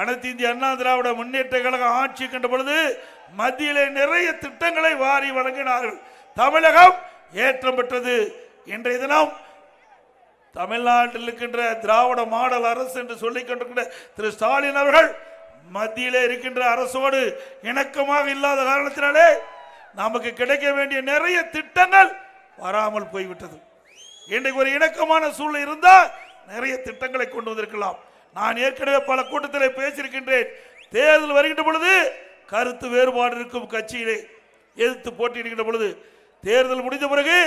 அனைத்து இந்திய அண்ணா திராவிட முன்னேற்ற கழகம் ஆட்சி கண்ட பொழுது மத்தியிலே நிறைய திட்டங்களை வாரி வழங்கினார்கள். தமிழகம் ஏற்றம் பெற்றது. இன்றைய தினம் தமிழ்நாட்டில் இருக்கின்ற திராவிட மாடல் அரசு என்று சொல்லிக் கொண்டிருக்கின்ற திரு ஸ்டாலின் அவர்கள் மத்தியிலே இருக்கின்ற அரசோடு இணக்கமாக இல்லாத காரணத்தினாலே நமக்கு கிடைக்க வேண்டிய நிறைய திட்டங்கள் வராமல் போய்விட்டது. இன்றைக்கு ஒரு இணக்கமான சூழ்நிலை இருந்தால் நிறைய திட்டங்களை கொண்டு வந்திருக்கலாம். நான் ஏற்கனவே பல கூட்டத்தில் பேசியிருக்கின்றேன். தேர்தல் வருகின்ற பொழுது கருத்து வேறுபாடு இருக்கும் கட்சியிலே எதிர்த்து போட்டியிடுகின்ற பொழுது தேர்தல் முடிந்த பிறகு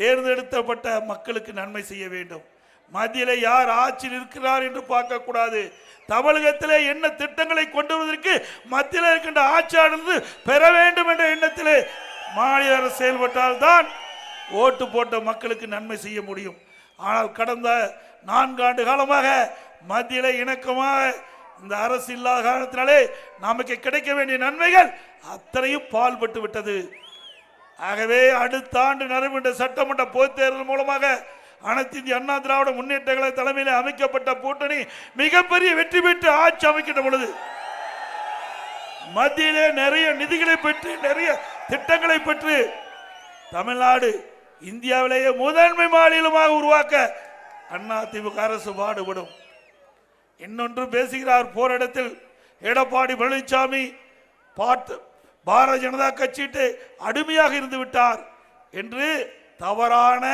தேர்ந்தெடுக்கப்பட்ட மக்களுக்கு நன்மை செய்ய வேண்டும். மத்தியில் யார் ஆட்சியில் இருக்கிறார் என்று பார்க்கக்கூடாது. தமிழகத்திலே என்ன திட்டங்களை கொண்டு வருவதற்கு மத்தியில் இருக்கின்ற ஆட்சியானது பெற வேண்டும் என்ற எண்ணத்திலே மாநில அரசு செயல்பட்டால்தான் ஓட்டு போட்ட மக்களுக்கு நன்மை செய்ய முடியும். ஆனால் கடந்த நான்காண்டு காலமாக மத்தியில இணக்கமாக இந்த அரசு இல்லாத காரணத்தினாலே நமக்கு கிடைக்க வேண்டிய நன்மைகள் அத்தனையும் பால்பட்டு விட்டது. ஆகவே அடுத்த ஆண்டு நடைபெற்ற சட்டமன்ற பொதுத் தேர்தல் மூலமாக அனைத்து இந்திய அண்ணா திராவிட முன்னேற்ற கழக தலைமையில் அமைக்கப்பட்ட கூட்டணி மிகப்பெரிய வெற்றி பெற்று ஆட்சி அமைக்கின்ற பொழுது மத்தியிலே நிறைய நிதிகளை பெற்று நிறைய திட்டங்களை பெற்று தமிழ்நாடு இந்தியாவிலேயே முதன்மை மாநிலமாக உருவாக்க அண்ணா திமுக அரசு பாடுபடும். இன்னொன்று பேசுகிறார் போரிடத்தில். எடப்பாடி பழனிசாமி பார்த்து பாரதிய ஜனதா கட்சிட்டு அடிமையாக இருந்து விட்டார் என்று தவறான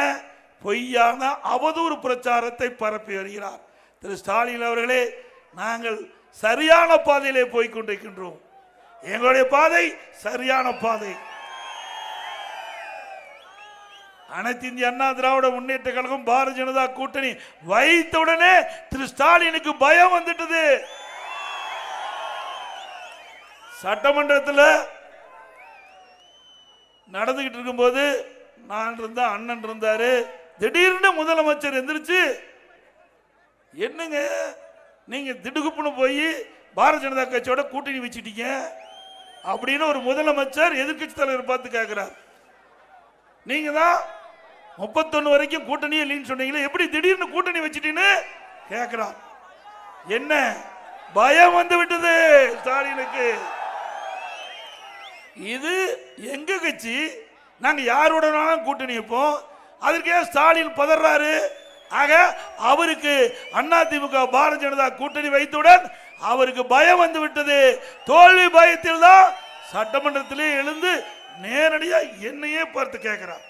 பொய்யான அவதூறு பிரச்சாரத்தை பரப்பி வருகிறார். திரு ஸ்டாலின் அவர்களே நாங்கள் சரியான பாதையிலே போய்கொண்டிருக்கின்றோம் எங்களுடைய பாதை சரியான பாதை. அனைத்து இந்திய அண்ணா திராவிட முன்னேற்ற கழகம் பாரதிய ஜனதா கூட்டணி வைத்தவுடனே திரு ஸ்டாலினுக்கு பயம் வந்துட்டது. சட்டமன்றத்தில் நடந்துகிட்டு இருக்கும்போது நான் இருந்தேன் அண்ணன் இருந்தாரு. திடீர்னு முதலமைச்சர் எந்திரிச்சு என்னங்க? நீங்க திடுகுப்புன்னு போய் பாரதிய ஜனதா கட்சியோட கூட்டணி வச்சுட்டீங்க. அப்படின்னு ஒரு முதலமைச்சர் எதிர்கட்சி தலைவர் பார்த்து கேட்கிறார் நீங்க தான் முப்பத்தொன்னு வரைக்கும் கூட்டணி இல்லைன்னு சொன்னீங்களே எப்படி திடீர்னு கூட்டணி வச்சிட்டீன்னு? கேட்கிறான் என்ன? பயம் வந்து விட்டது ஸ்டாலினுக்கு. இது எங்க கட்சி? நாங்க யாருடனாலும் கூட்டணி வைப்போம். அதற்கே ஸ்டாலின் பதறாரு. ஆக அவருக்கு அண்ணா திமுக பாரதிய ஜனதா கூட்டணி வைத்தவுடன் அவருக்கு பயம் வந்து விட்டது. தோல்வி பயத்தில் தான் சட்டமன்றத்திலே எழுந்து நேரடியாக என்னையே பார்த்து கேட்கிறார்